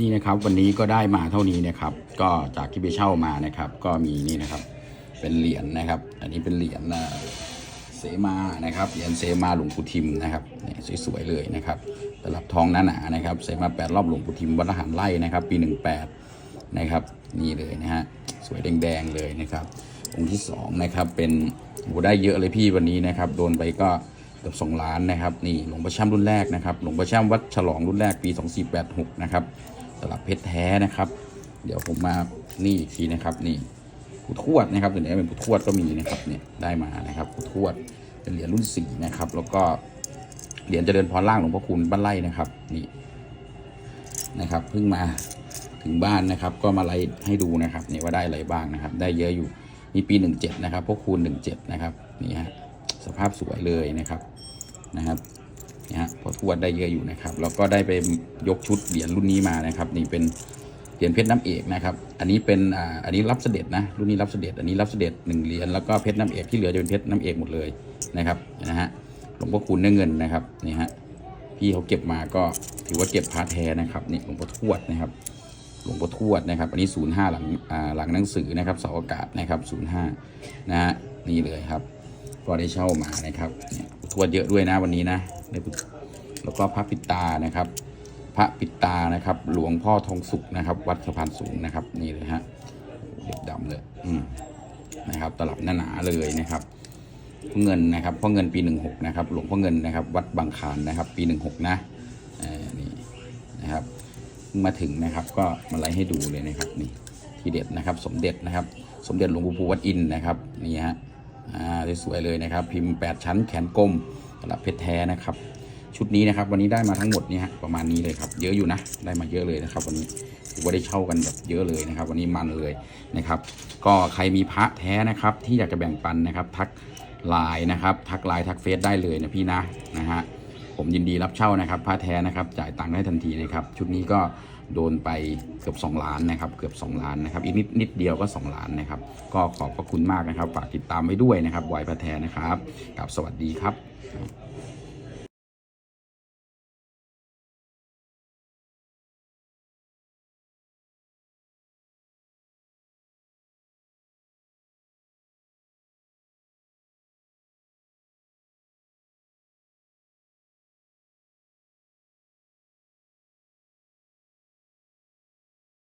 นี่นะครับวันนี้ก็ได้มาเท่านี้นะครับ ก็จากที่ไปเช่ามานะครับ ก็มีนี่นะครับ เป็นเหรียญนะครับ อันนี้เป็นเหรียญเสมานะครับเหรียญเสมาหลวงปู่ทิมนะครับนี่สวยๆเลยนะครับตลับทองหนาๆนะครับเสมาแปดรอบหลวงปู่ทิมวัดละหารไร่นะครับ ปี18นะครับ นี่เลยนะฮะสวยแดงๆเลยนะครับ องค์ที่สองนะครับเป็นโหได้เยอะเลยพี่วันนี้นะครับ โดนไปก็เกือบสองล้านนะครับนี่หลวงพ่อช่ำรุ่นแรกนะครับหลวงพ่อช่ำวัดฉลองรุ่นแรกปี 2486 นะครับ ตลับเพชรแท้นะครับ เดี๋ยวผมมานี่อีกทีนะครับ นี่ผู้ทวดนะครับตัวนี้เป็นผู้ทวดก็มีนะครับเนี่ยได้มานะครับผู้ทวดเป็นเหรียญรุ่นสี่นะครับ แล้วก็เหรียญเจริญพรล่างหลวงพ่อคุณบ้านไร่นะครับนี่นะครับเพิ่งมาถึงบ้านนะครับ ก็มาไล่ให้ดูนะครับนี่ว่าได้อะไรบ้างนะครับ ได้เยอะอยู่มีปี 17 นะครับพวกคูณ17 นะครับนี่ฮะสภาพสวยเลยนะครับนะครับ นะพอทวดได้เยอะอยู่นะครับแล้วก็ได้ไปยกชุดเหรียญรุ่นนี้มานะครับนี่เป็นเหรียญเพชรน้ำเอกนะครับ อันนี้เป็นอ่าอันนี้รับเสด็จนะรุ่นนี้รับเสด็จ อันนี้รับเสด็จหนึ่งเหรียญแล้วก็เพชรน้ำเอกที่เหลือจะเป็นเพชรน้ำเอกหมดเลยนะครับนะฮะหลวงพ่อคูณเนื้อเงินนะครับนี่ฮะพี่เขาเก็บมาก็ถือว่าเก็บพาแท้นะครับนี่หลวงพ่อทวดนะครับหลวงพ่อทวดนะครับอันนี้05หลังอ่าหลังหนังสือนะครับเสาอากาศนะครับ05นย์ห้านะฮะนี่เลยครับก็ได้เช่ามานะครับเนี่ย วดเยอะด้วยนะวันนี้นะแล้วก็พระปิตานะครับ พระปิตานะครับ หลวงพ่อทองสุขนะครับ วัดสะพานสูงนะครับ นี่เลยฮะเด็กดำเลย อืมนะครับ ตลับหนาๆเลยนะครับพ่อเงินนะครับพ่อเงินปี16นะครับ หลวงพ่อเงินนะครับ วัดบางคานนะครับ ปี16นะเออนี่นะครับมาถึงนะครับ ก็มาไล่ให้ดูเลยนะครับนี่ทีเด็ดนะครับ สมเด็จนะครับ สมเด็จหลวงปู่ภูวัดอินนะครับนี่ฮะ อ่าสวยๆเลยนะครับ พิมพ์ 8 ชั้นแขนกลมสำหรับเพชรแท้นะครับ ชุดนี้นะครับวันนี้ได้มาทั้งหมดเนี่ยฮะประมาณนี้เลยครับ เยอะอยู่นะ ได้มาเยอะเลยนะครับ วันนี้ถือว่าได้เช่ากันแบบเยอะเลยนะครับ วันนี้มันเลยนะครับ ก็ใครมีพระแท้นะครับ ที่อยากจะแบ่งปันนะครับ ทักไลน์นะครับ ทักไลน์ทักเฟซได้เลยนะพี่นะนะฮะ ผมยินดีรับเช่านะครับผ้าแท้นะครับ จ่ายตังค์ได้ทันทีนะครับ ชุดนี้ก็โดนไปเกือบ 2 ล้านนะครับ เกือบ 2 ล้านนะครับ อีกนิดนิดเดียวก็ 2 ล้านนะครับ ก็ขอบพระคุณมากนะครับ ฝากติดตามไว้ด้วยนะครับไว้ผ้าแท้นะครับกับสวัสดีครับ